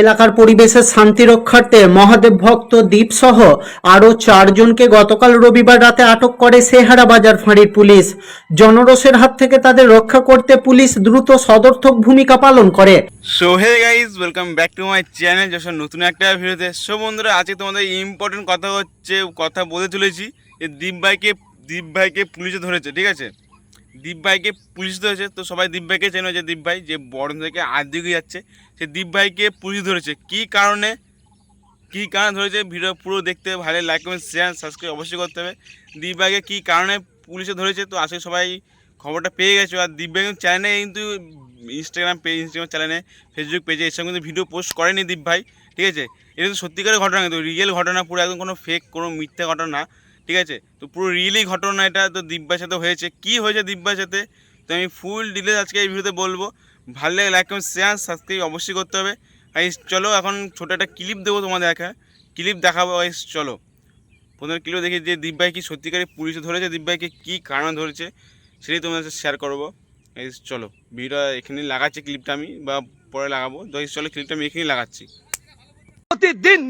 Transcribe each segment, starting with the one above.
এলাকার পরিবেশের শান্তি রক্ষার্থে মহাদেব ভক্ত দ্বীপ সহ আরও চারজনকে গতকাল রবিবার রাতে আটক করে সেহারা বাজার ফাঁড়ির পুলিশ। জনরোষের হাত থেকে তাদের রক্ষা করতে পুলিশ দ্রুত সদর্থক ভূমিকা পালন করে। So hey guys welcome back to my channel যখন নতুন একটা ভিডিওতে। সো বন্ধুরা, আজকে তোমাদের ইম্পর্টেন্ট কথা হচ্ছে, কথা বলে চলেছি। দীপ ভাইকে দীপ ভাইকে পুলিশে ধরেছে, ঠিক আছে? দীপ ভাইকে পুলিশ ধরেছে, তো সবাই দীপ ভাইকে চেনো যে দীপ ভাই যে বড় থেকে আজ দিকে যাচ্ছে, সে দীপ ভাইকে পুলিশ ধরেছে। কী কারণে? কী কারণে ধরেছে? ভিডিও পুরো দেখতে ভালো লাইক কমেন্ট শেয়ার সাবস্ক্রাইব অবশ্যই করতে হবে। দীপ ভাইকে কী কারণে পুলিশে ধরেছে? তো আসলে সবাই খবরটা পেয়ে গেছো। আর কিন্তু চ্যানেলে কিন্তু ইনস্টাগ্রাম পেজ ইনস্টাগ্রাম চ্যানেলে ফেসবুক পেজে এসব কিন্তু ভিডিও পোস্ট করেনি দীপ ভাই ঠিক আছে? এটা কিন্তু সত্যিকারের ঘটনা কিন্তু রিয়েল ঘটনা, পুরো একদম কোনো ফেক কোনো মিথ্যা ঘটনা ঠিক আছে? তো পুরো রিয়েলি ঘটনা এটা তো দীপ ভাইয়ের সাথে হয়েছে। কী হয়েছে দীপ ভাইয়ের সাথে? তো আমি ফুল ডিটেলস আজকে এই ভিডিওতে বলব। ভালো লাগে লাইক কমেন্ট শেয়ার সাবস্ক্রাইব অবশ্যই করতে হবে। গাইস চলো এখন ছোটো একটা ক্লিপ দেবো তোমাদের দেখা ক্লিপ দেখাবো গাইস চলো। প্রথমে ক্লিপ দেখি যে দিব্যাই কি সত্যিকারে পুলিশে ধরেছে দীপ ভাইকে কী কারণে ধরেছে, সেটাই তোমাদের সাথে শেয়ার করব। গাইস চলো। ভিডিও এখানে লাগাচ্ছি ক্লিপটা আমি, বা পরে লাগাবো। গাইস চলো ক্লিপটা আমি এখানেই লাগাচ্ছি। প্রতিদিন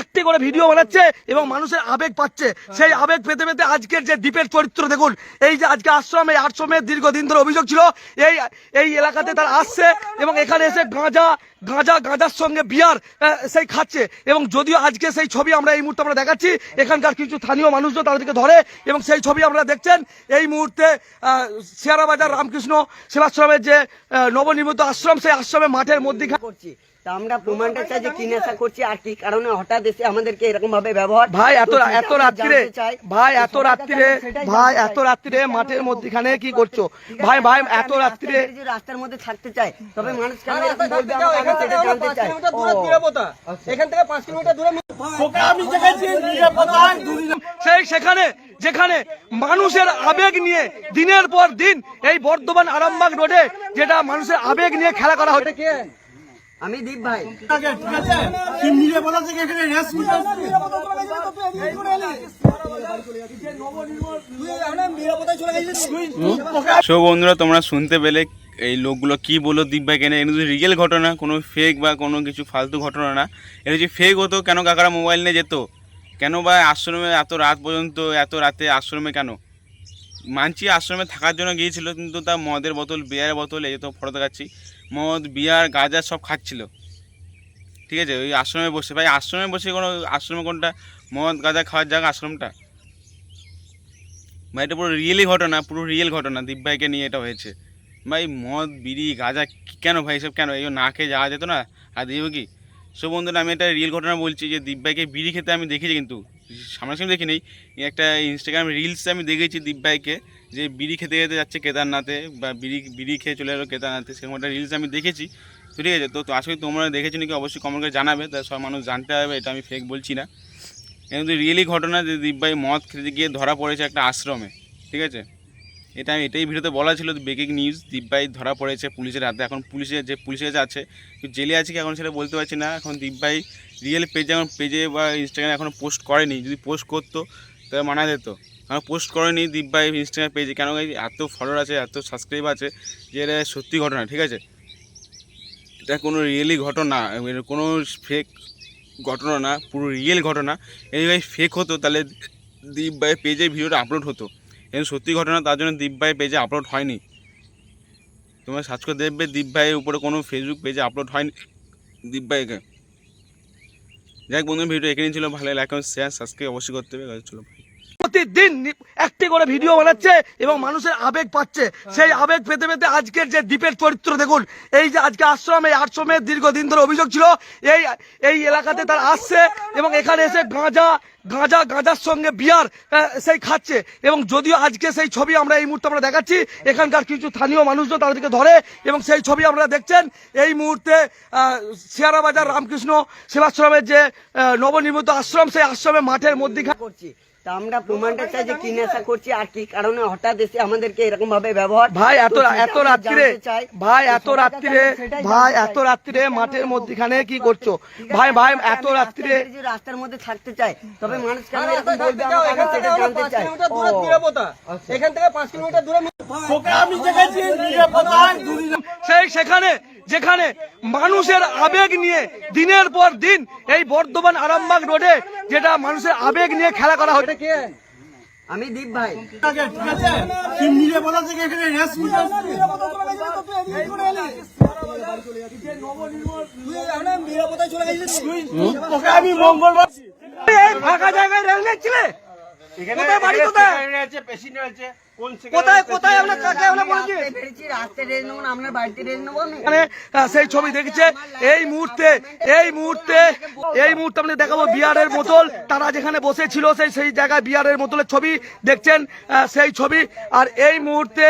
একটি করে ভিডিও বানাচ্ছে এবং মানুষের আবেগ পাচ্ছে। সেই আবেগ পেতে পেতে আজকের যে দ্বীপের চরিত্র দেখুন এই যে আজকে আশ্রম এই আশ্রমের দীর্ঘদিন ধরে অভিযোগ ছিল এই এই এলাকাতে তারা আসছে এবং এখানে এসে গাঁজা গাঁজা গাঁজার সঙ্গে বিয়ার সেই খাচ্ছে। এবং যদিও আজকে সেই ছবি আমরা এই মুহূর্তে আমরা দেখাচ্ছি এখানকার কিছু স্থানীয় মানুষজন তাদেরকে ধরে এবং সেই ছবি আমরা দেখছেন। এই মুহূর্তে আহ, শেয়ারা বাজার রামকৃষ্ণ সেবাশ্রমের যে নবনির্মিত আশ্রম সেই আশ্রমে মাঠের মধ্যে করছি। তা আমরা প্রমাণটা চাই যে কি নেশা করছি আর কি কারণে হঠাৎ এসে আমাদেরকে এরকম ভাবে ব্যবহার ভাই এত এত রাত্রিরে ভাই এত রাত্রিরে ভাই এত রাত্রিরে মাঠের মধ্যখানে কি করছ? ভাই ভাই এত রাত্রিরে রাস্তার মধ্যে থাকতে চাই তবে মানুষ কেন এরকম বলবে আমি সেটা জানতে চাই। ও, সেই সেখানে যেখানে মানুষের আবেগ নিয়ে দিনের পর দিন এই বর্ধমান আরামবাগ রোডে যেটা মানুষের আবেগ নিয়ে খেলা করা হচ্ছে। আমি দীপ ভাই। সো বন্ধুরা তোমরা শুনতে পেলে এই লোকগুলো কি বলল দীপ ভাই কেন? এটা রিয়েল ঘটনা কোনো ফেক বা কোনো কিছু ফালতু ঘটনা না। এটা যদি ফেক হতো কেন কাকারা মোবাইল নিয়ে যেত? কেন বা আশ্রমে এত রাত পর্যন্ত এত রাতে আশ্রমে কেন? মানছি আশ্রমে থাকার জন্য গিয়েছিল কিন্তু তার মদের বোতল বিয়ারের বোতল এই তো ফটো দেখাচ্ছি। মদ বিয়ার গাঁজা সব খাচ্ছিল। ঠিক আছে? ওই আশ্রমে বসে। ভাই, আশ্রমে বসে কোনো আশ্রমে কোনটা? মদ গাঁজা খাওয়ার জায়গা আশ্রমটা? ভাই, এটা পুরো রিয়েলি ঘটনা, পুরো রিয়েল ঘটনা। দীপ ভাইকে নিয়ে এটা হয়েছে। ভাই, মদ, বিড়ি, গাঁজা, কেন ভাই, এসব কেন? এই না খেয়ে যাওয়া যেত না? আর দিব কি? সো বন্ধুরা, আমি একটা রিয়েল ঘটনা বলছি যে, দীপ ভাইকে বিড়ি খেতে আমি দেখেছি কিন্তু, সামনাসামনি দেখি নেই একটা ইনস্টাগ্রাম রিলসে আমি দেখেছি দীপ ভাইকে। যে বিড়ি খেতে খেতে যাচ্ছে কেদারনাথে বা বিড়ি বিড়ি খেয়ে চলে এলো কেদারনাথে, সেরকম একটা রিলস আমি দেখেছি। তো ঠিক আছে, তো তো আসলে তোমরা দেখেছ নাকি অবশ্যই কমেন্ট করে জানাবে, তা সব মানুষ জানতে হবে এটা আমি ফেক বলছি না। কিন্তু রিয়েলি ঘটনা যে দিব্যাই মদ খেতে গিয়ে ধরা পড়েছে একটা আশ্রমে, ঠিক আছে? এটা আমি এটাই ভিডিওতে বলা ছিল ব্রেকিং নিউজ দিব্যাই ধরা পড়েছে পুলিশের হাতে। এখন পুলিশের যে পুলিশের কাছে আছে জেলে আছে কি এখন সেটা বলতে পারছি না। এখন দিব্যাই রিয়েল পেজে এখন পেজে বা ইনস্টাগ্রামে এখনও পোস্ট করেনি। যদি পোস্ট করতো, তাহলে মানা যেত। এখন পোস্ট করেনি দীপ ভাই ইনস্টাগ্রাম পেজে কেন এত ফলোয়ার আছে, এত সাবস্ক্রাইব আছে যে এটা সত্যি ঘটনা, ঠিক আছে? এটা কোনো রিয়েলি ঘটনা কোনো ফেক ঘটনা না, পুরো রিয়েল ঘটনা। এই ভাই ফেক হতো, তাহলে দীপ ভাই পেজে ভিডিওটা আপলোড হতো। কিন্তু সত্যি ঘটনা, তার জন্য দীপ ভাই পেজে আপলোড হয়নি। তোমার সার্চ করে দেখবে দীপ ভাইয়ের উপরে কোনো ফেসবুক পেজে আপলোড হয়নি দীপ ভাইকে যাই বন্ধু ভিডিও এখানেই ছিল। ভালো লাইক শেয়ার সাবস্ক্রাইব অবশ্যই করতে হবে। চলো ভাই প্রতিদিন একটি করে ভিডিও বানাচ্ছে এবং মানুষের আবেগ পাচ্ছে। সেই আবেগ পেতে পেতে আজকের যে দ্বীপের চরিত্র দেখুন এই যে আজকে আশ্রম এই আশ্রমের দীর্ঘদিন ধরে অভিযোগ ছিল এই এই এলাকাতে তারা আসছে এবং এখানে এসে গাঁজা গাঁজা গাঁজার সঙ্গে বিয়ার আহ, সেই খাচ্ছে। এবং যদিও আজকে সেই ছবি আমরা এই মুহূর্তে আমরা দেখাচ্ছি এখানকার কিছু স্থানীয় মানুষজন তাদেরকে ধরে এবং সেই ছবি আমরা দেখছেন। এই মুহূর্তে আহ, শেয়ারা বাজার রামকৃষ্ণ সেবাশ্রমের যে নবনির্মিত আশ্রম সেই আশ্রমে মাঠের মধ্যে করছি। তা আমরা প্রমাণটা চাই যে কি নেশা করছি আর কি কারণে হঠাৎ এসে আমাদেরকে এরকম ভাবে ব্যবহার ভাই এত এত রাত্রিরে ভাই এত সত্যিটা রাত্রিরে ভাই এত রাত্রিরে মাঠের মধ্যখানে কি করছ? ভাই ভাই এত রাত্রিরে রাস্তার মধ্যে থাকতে চাই তবে মানুষ কেন এরকম বলবে? আমাকে সেটা জানতে চাই। সেই সেখানে যেখানে মানুষের আবেগ নিয়ে দিনের পর দিন এই বর্ধমান আরামবাগ রোডে যেটা মানুষের আবেগ নিয়ে খেলা করা হচ্ছে। আমি দীপ ভাই। আমি এই ফাঁকা জায়গায় রেল ছিলে কোথায় বাড়ি কোথায়? কোথায় কোথায় আমরা কাকে আমরা বলেছি? রাস্তায় বেরিয়েছি রাস্তায় রেজ নেব না আপনার বাড়িতে রেজ নেব আমি এখানে আহ, সেই ছবি দেখেছে। এই মুহূর্তে এই মুহূর্তে এই মুহূর্তে আপনি দেখাবো বিয়ারের বোতল। তারা যেখানে বসেছিল সেই সেই জায়গায় বিয়ারের বোতলের ছবি দেখছেন আহ, সেই ছবি। আর এই মুহূর্তে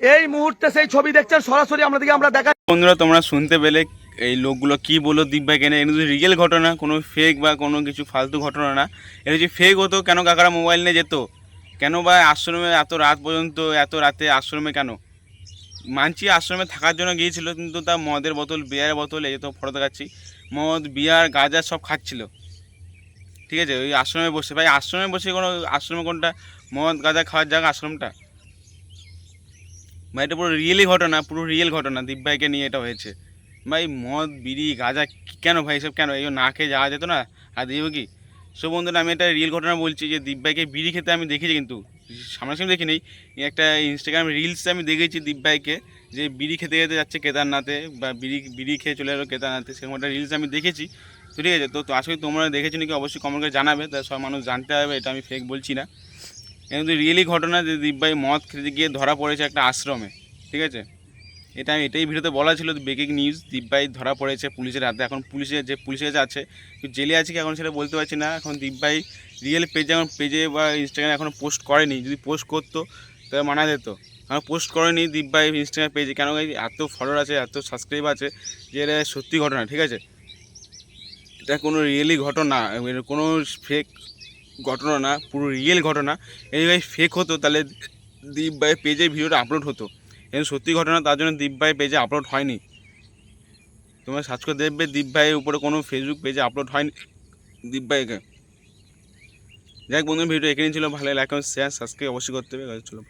এই মুহূর্তে সেই ছবি দেখছেন সরাসরি আপনাদেরকে আমরা দেখা বন্ধুরা তোমরা শুনতে পেলে এই লোকগুলো কি বলল দিব্যাকে নিয়ে এটা কিন্তু রিয়েল ঘটনা, কোনো ফেক বা কোনো কিছু ফালতু ঘটনা না। এটা যদি ফেক হতো, কেন কাকারা মোবাইল নিয়ে যেত? কেন বা আশ্রমে এত রাত পর্যন্ত, এত রাতে আশ্রমে কেন? মানছি আশ্রমে থাকার জন্য গিয়েছিল, কিন্তু তার মদের বোতল, বিয়ারের বোতল, এই তো ফটো দেখাচ্ছি, মদ, বিয়ার, গাঁজা সব খাচ্ছিল। ঠিক আছে? ওই আশ্রমে বসে, ভাই আশ্রমে বসে কোনো, আশ্রমে কোনটা? মদ, গাঁজা খাওয়ার জায়গা আশ্রমটা? ভাই, এটা পুরো রিয়েলি ঘটনা, পুরো রিয়েল ঘটনা দিব্যাইকে নিয়ে এটা হয়েছে। ভাই, মদ, বিড়ি, গাঁজা কেন ভাই সব কেন? এই না খেয়ে যাওয়া যেত না? আর দিব কি? সো বন্ধুরা, আমি একটা রিয়েল ঘটনা বলছি যে দিব্যাইকে বিড়ি খেতে আমি দেখেছি কিন্তু, সামনাসামনি দেখি নেই একটা ইনস্টাগ্রাম রিলসে আমি দেখেছি দিব্যাইকে যে বিড়ি খেতে খেতে যাচ্ছে কেদারনাথে বা বিড়ি বিড়ি খেয়ে চলে এলো কেদারনাথে। সেরকম একটা রিলস আমি দেখেছি। তো ঠিক আছে, তো তো আশা করি তোমরা দেখেছ নাকি? অবশ্যই কমেন্ট করে জানাবে। তা সব মানুষ জানতে হবে এটা আমি ফেক বলছি না। কিন্তু রিয়েলি ঘটনা যে দিব্যাই মদ খেতে গিয়ে ধরা পড়েছে একটা আশ্রমে, ঠিক আছে? এটা আমি এটাই ভিডিওতে বলা ছিল ব্রেকিং নিউজ দিব্যাই ধরা পড়েছে পুলিশের হাতে। এখন পুলিশের যে, পুলিশের কাছে আছে জেলে আছে কি এখন সেটা বলতে পারছি না। এখন দিব্যাই রিয়েল পেজে এখন পেজে বা ইনস্টাগ্রামে এখনও পোস্ট করেনি। যদি পোস্ট করতো তবে মানা যেত। এখন পোস্ট করেনি দিব্যাই ইনস্টাগ্রাম পেজে কেন এত ফলোয়ার আছে, এত সাবস্ক্রাইব আছে যে এটা সত্যি ঘটনা, ঠিক আছে? এটা কোনো রিয়েলি ঘটনা কোনো ফেক ঘটনা না, পুরো রিয়েল ঘটনা। এই ফেক হতো, তাহলে দিব্যাই পেজে ভিডিওটা আপলোড হতো। কিন্তু সত্যি ঘটনা তার জন্য দীপভাই পেজে আপলোড হয়নি। তোমরা সার্চ করে দেখবে দীপভাইয়ের উপরে কোনো ফেসবুক পেজে আপলোড হয়নি দীপভাইকে যাই বন্ধু ভিডিও এখানে ছিল। ভালো লাইক শেয়ার সাবস্ক্রাইব অবশ্যই করতে হবে। চলো।